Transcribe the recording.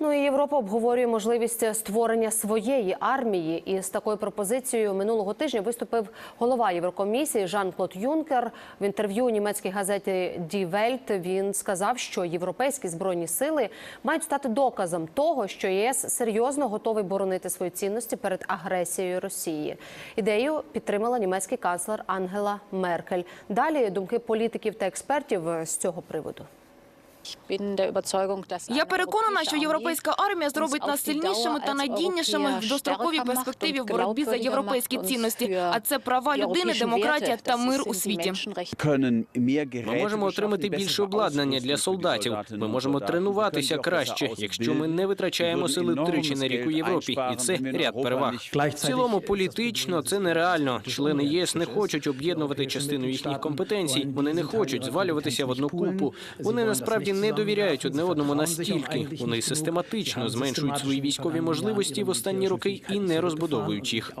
Ну і Європа обговорює можливість створення своєї армії. І з такою пропозицією минулого тижня виступив голова Єврокомісії Жан-Клод Юнкер. В інтерв'ю німецькій газеті Die Welt він сказав, що європейські збройні сили мають стати доказом того, що ЄС серйозно готовий боронити свої цінності перед агресією Росії. Ідею підтримала німецький канцлер Ангела Меркель. Далі думки політиків та експертів з цього приводу. Я переконана, що європейська армія зробить нас сильнішими та надійнішими в достроковій перспективі в боротьбі за європейські цінності. А це права людини, демократія та мир у світі. Ми можемо отримати більше обладнання для солдатів. Ми можемо тренуватися краще, якщо ми не витрачаємо сили тричі на рік у Європі, і це ряд переваг. В цілому політично це нереально. Члени ЄС не хочуть об'єднувати частину їхніх компетенцій. Вони не хочуть звалюватися в одну купу. Вони насправді не довіряють одне одному настільки. Вони систематично зменшують свої військові можливості в останні роки і не розбудовують їх.